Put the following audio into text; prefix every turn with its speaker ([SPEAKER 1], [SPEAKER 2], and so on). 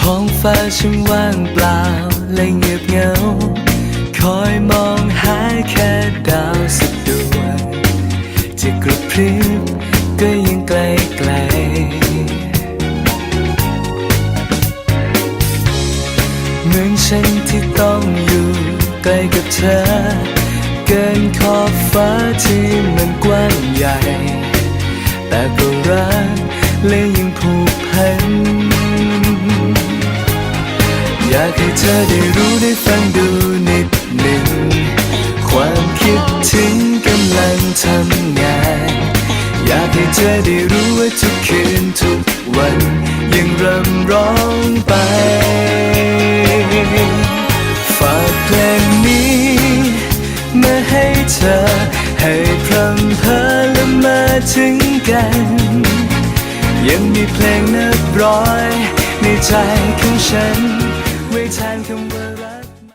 [SPEAKER 1] ท้องฟ้าช่างว่างเปล่าและเงียบเหงา คอยมองหาแค่ดาวสักดวงจะกระพริบก็ยังไกลไกลเหมือนฉันที่ต้องอยู่ใกล้กับเธอ เกินขอบฟ้าที่มันกว้างใหญ่ แต่ก็รักและยังผูกากให้เธอได้รู้ได้ฟังดูนิดหนึ่ง ความคิดถึงกำลังทำงาน อยากให้เธอได้รู้ว่าทุกคืนทุกวัน ยังรำร้องไป ฝากเพลงนี้มาให้เธอ ให้พรำเพอและมาถึงกัน ยังมีเพลงนับร้อยในใจของฉัน ไว้แทนคำว่ารัก